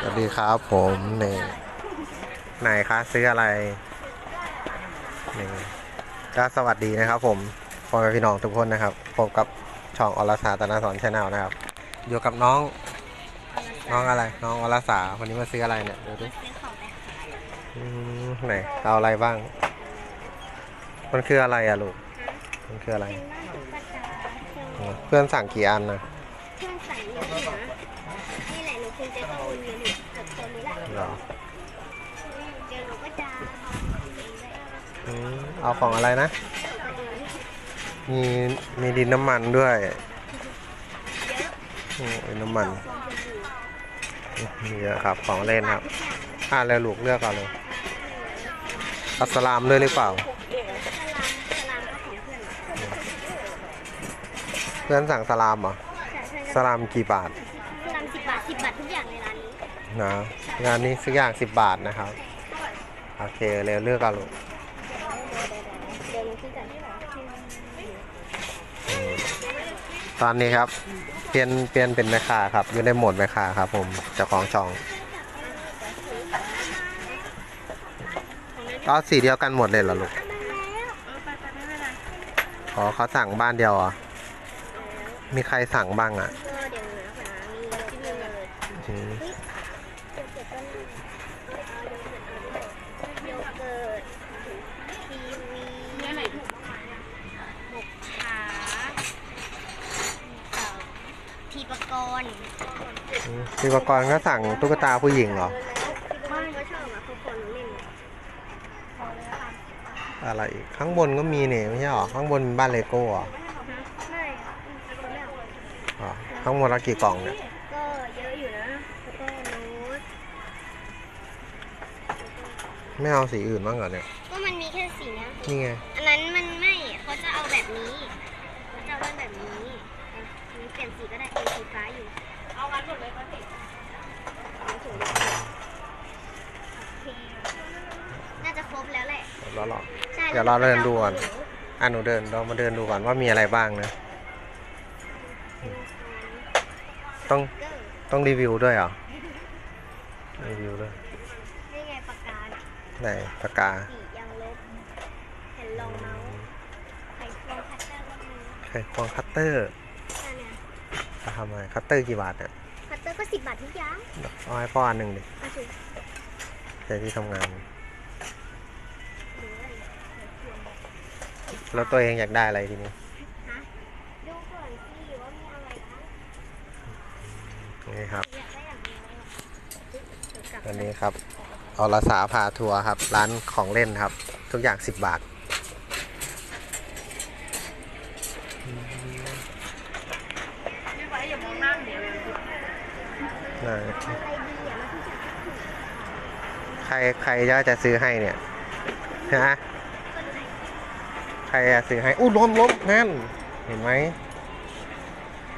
สวัสดีครับผมนี่ไหนคะซื้ออะไรนี่ก็สวัสดีนะครับ ผมพ่อแม่พี่น้องทุกคนนะครับผมกับช่องอรสาตนาสอนชาแนลนะครับ อยู่กับน้อง น้องอะไร น้องอรสาวันนี้มาซื้ออะไรเนี่ยดูดิซื้อของไปขายอืมไหนเอาอะไรบ้าง มันคืออะไรอะลูก มันคืออะไร เป็นบ้านตุ๊กตาเครื่องอ๋อเพื่อนสั่งกี่อันนะ คงจะต้องวนเวียนอยู่กับตัวนี้แหละเหรอเดี๋ยวหนูก็จะเอาของเองด้วยอืมเอาของอะไรนะ มีมีดินน้ำมันด้วยเออน้ำมันมีเยอะครับของเล่นครับอ่าแล้วลูกเลือกเอาเลยอัสลามด้วยหรือเปล่า เพื่อนสั่งสลามเหรอแต่เพื่อนสลามกี่บาท นะงานนี้ซื้อย่างสิบบาทนะครับ โอเคเร็วเลือกเอาลูกตอนนี้ครับเปลี่ยนเปลี่ยนเป็นแม่ค้าครับ อยู่ในโหมดแม่ค้าครับ ผมเจ้าของช่องก็สีเดียวกันหมดเลยเหรอลูกอ๋อเขาสั่งบ้านเดียวอะมีใครสั่งบ้างอะ อืมพี่ประกรณ์ก็สั่งตุ๊กตาผู้หญิงเหรอไม่ก็ชอบอะเขาคนเล่นอะไรอีก ข้างบนก็มีเนี่ยไม่ใช่หรอ ข้างบนมีบ้านเลโก้เหรอไม่อะคนไม่เอาอ๋อทั้งหมดละกี่กล่องเนี่ยก็เยอะอยู่นะแล้วก็โน้ตไม่เอาสีอื่นบ้างเหรอเนี่ย ก็มันมีแค่สีเนี้ยนี่ไง อันนั้นมันไม่เขาจะเอาแบบนี้เขาจะเอาเป็นแบบนี้อะอันนี้เปลี่ยนสีก็ได้เป็นสีฟ้าอยู่ เอาวันหมดเลยก็ติดน่าจะครบแล้วแหละแล้วหรอ ใช่เดี๋ยวเราเดินดูก่อน อะหนูเดินเรามาเดินดูก่อนว่ามีอะไรบ้างนะ ต้องเกอร์ต้องรีวิวด้วยเหรอ รีวิวด้วย นี่ไงปากกาเนี่ยไหนปากกาสียางลบแผ่นรองเมาส์ไขควงคัตเตอร์ก็มีไขควงคัตเตอร์ใช่เนี่ยจะ ทำอะไรคัตเตอร์กี่บาทเนี่ยคัตเตอร์ก็สิบบาททุกอย่างเอาให้พ่ออันหนึ่งดิเอาสิใช้ที่ทำงานหรืออะไรแล้วตัวเองอยากได้อะไรทีนี้ฮะดูก่อนสิว่ามีอะไรบ้างนี่ครับ อยากได้อย่างเดียวอะเดี๋ยวกลับอันนี้ครับอรสาพาทัวร์ครับ ร้านของเล่นครับ ทุกอย่างสิบบาท ไหน อะไรดีอะมันทุกอย่าง ใครใครจะจะซื้อให้เนี่ยฮะใครจะซื้อให้อู้ล้มล้มนั่น เห็นไหม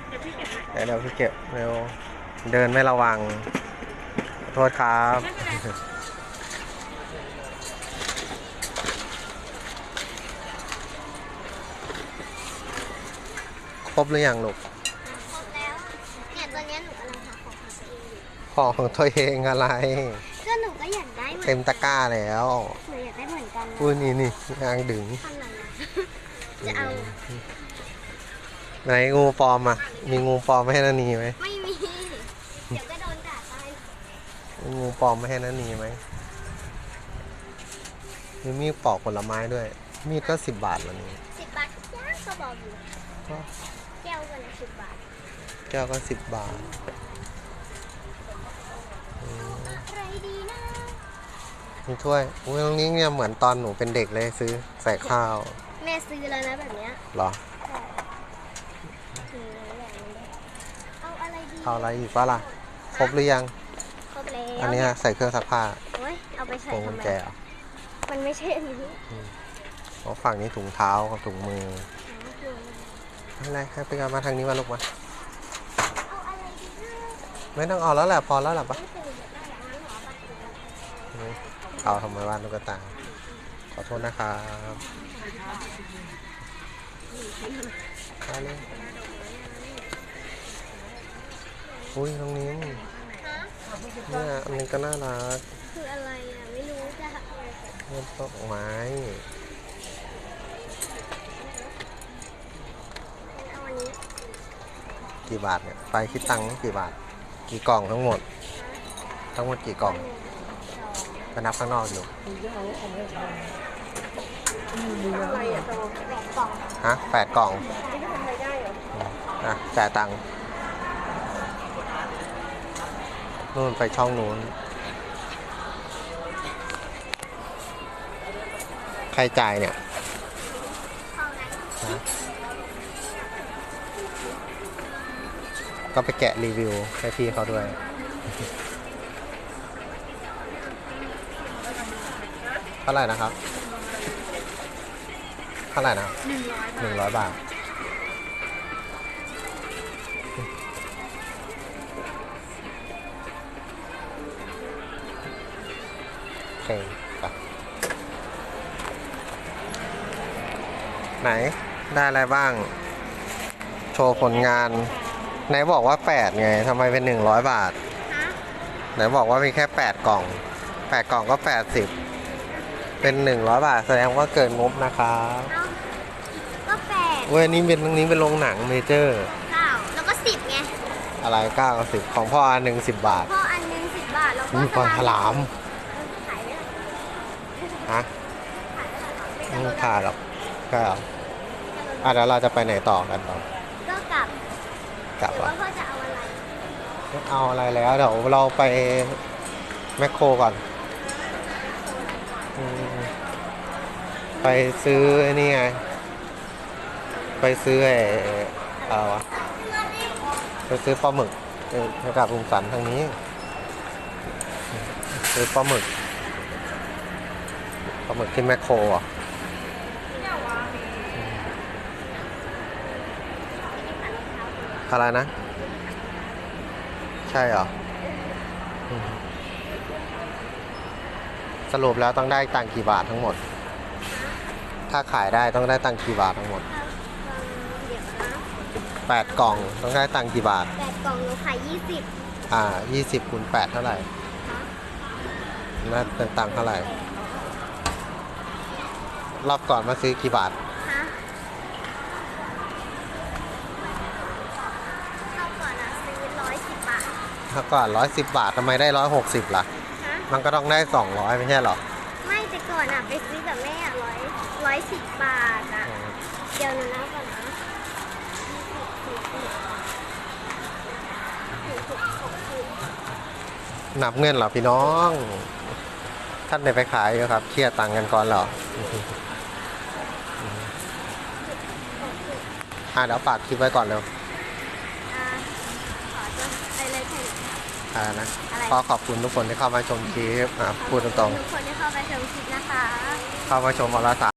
เดี๋ยวพี่เก็บเดี๋ยวเดี๋ยวพี่เก็บเร็วเดินไม่ระวัง โทษครับครบหรือยังลูก ครบแล้วเนี่ยตอนเนี้ยหนูกำลังหา ของของตัวเองอยู่ของของตัวเองอะไร ก็หนูก็อยากได้เหมือนเต็มตะกร้าแล้วหนูอยากได้เหมือนกันนะอุ้ยนี่นี่ยางดึงทำอะไรอะจะเอาไหนงูปลอมอะ มีงูปลอมไม่ให้นานีไหมไม่มี เดี๋ยวก็โดนด่าตายมีงูปลอมไม่ให้นานีไหมมีมีดปอกผลไม้ด้วย มีดก็สิบบาทแล้วนี่สิบบาททุกอย่างก็บอกอยู่ก็แก้วกันละสิบบาท แก้วก็สิบบาท อะไรดีนะ มีถ้วยอุ้ยตรงนี้เนี่ยเหมือนตอนหนูเป็นเด็กเลยซื้อใส่ข้าวแม่ซื้อแล้วนะแบบเนี้ยเหรอใช่ซื้อแล้วแบบนี้เอาอะไรดีเอาอะไรอีกปะล่ะครบหรือยังครบแล้วอันเนี้ยใส่เครื่องซักผ้าโอ้ยเอาไปใส่พวงกุทำญไมแจเหรอมันไม่ใช่อันนี้เพราะฝั่งนี้ถุงเท้ากับถุงมือเอาอะไรให้ไปกันมาทางนี้มาลูกมาอะไรดีนะไม่ต้องเอาแล้วแหละพอแล้วแหละปะ เดียวเอาทำไมวาดลูกตา ขอโทษนะครับมาเลยอุ้ยน้องนิ้มฮะเนี่ยอันนี้ก็น่ารัก คืออะไรอะ ไม่รู้จะเล่นดอกไม้เอาอันนี้กี่บาทเนี่ย ไปคิดตังค์กี่บาท กี่กล่องทั้งหมด ทั้งหมดกี่กล่อง หนึ่งสองไปนับข้างนอกอยู่อะไรอะโตแปดกล่องฮะแปดกล่องอะจ่ายตังค์นู่นไปช่องนู้น ใครจ่ายเนี่ยเข้านั้นก็ไปแกะรีวิวให้พี่เขาด้วย ท่าไหร่นะครับ เท่าไหร่นะครับหนึ่งร้อยบาทหนึ่งร้อยบาท โอเคไปไหน ได้อะไรบ้าง โชว์ผลงาน ไหนบอกว่า 8 ไงทำไมเป็น 100 บาทฮะไหนบอกว่ามีแค่ 8 กล่อง 8 กล่องก็ 80 เป็น 100 บาท แสดงว่าเกินงบนะครับเอ้าก็แปดเว้ยอันนี้เป็นตรงนี้เป็นโรงหนังเมเจอร์ เก้าแล้วก็สิบไงอะไร9กับ10ของพ่ออันหนึ่ง10บาทพ่ออันหนึงสิบบาทแล้วก็มีปลาฉลามขายได้ฮะขายได้ไม่ขาดหรอกก็อะเดี๋ยวเราจะไปไหนต่อกันต่อก็กลับกลับหรือวะว่าพ่อจะเอาอะไร ไม่เอาอะไรแล้วเดี๋ยวเราไปแมคโครก่อนอืม ไปซื้อไอ้นี่ไง ไปซื้อไอ้อะไรวะ ไปซื้อปลาหมึกเออให้กับลุงสันทางนี้ ซื้อปลาหมึก ปลาหมึกที่แมคโครอะอะไรนะ ใช่เหรอ สรุปแล้วต้องได้ตังค์กี่บาททั้งหมด ถ้าขายได้ต้องได้ตังค์กี่บาททั้งหมด เดี๋ยวนะแปดกล่องต้องได้ตังค์กี่บาท แปดกล่องหนูขายยี่สิบอ่ายี่สิบคูณแปดเท่าไหร่น่าเป็นตังค์เท่าไหร่ รอบก่อนมาซื้อกี่บาทฮะเข้าก่อนนะซื้อร้อยสิบบาท ถ้าก่อนร้อยสิบบาททำไมได้ร้อยหกสิบล่ะฮะ มันก็ต้องได้สองร้อยไม่ใช่เหรอ ไม่แต่ก่อนอะไปซื้อกับแม่อะร้อยร้อยสิบบาทอะ เดี๋ยวหนูนับก่อนนะยี่สิบสี่สิบสี่สิบหกสิบนับเงินเหรอพี่น้อง ท่านได้ไปขายอยู่ครับ เคลียร์ตังค์กันก่อนเหรออ่าเดี๋ยวฝากคลิปไว้ก่อนเร็ว อ่าขอจะไปเลยแค่ นี้อ่านะอะไร ขอขอบคุณทุกคนที่เข้ามาชมคลิปอะพูดตรงทุกคนที่เข้าไปชมคลิปนะคะ ๆเข้ามาชมอลสา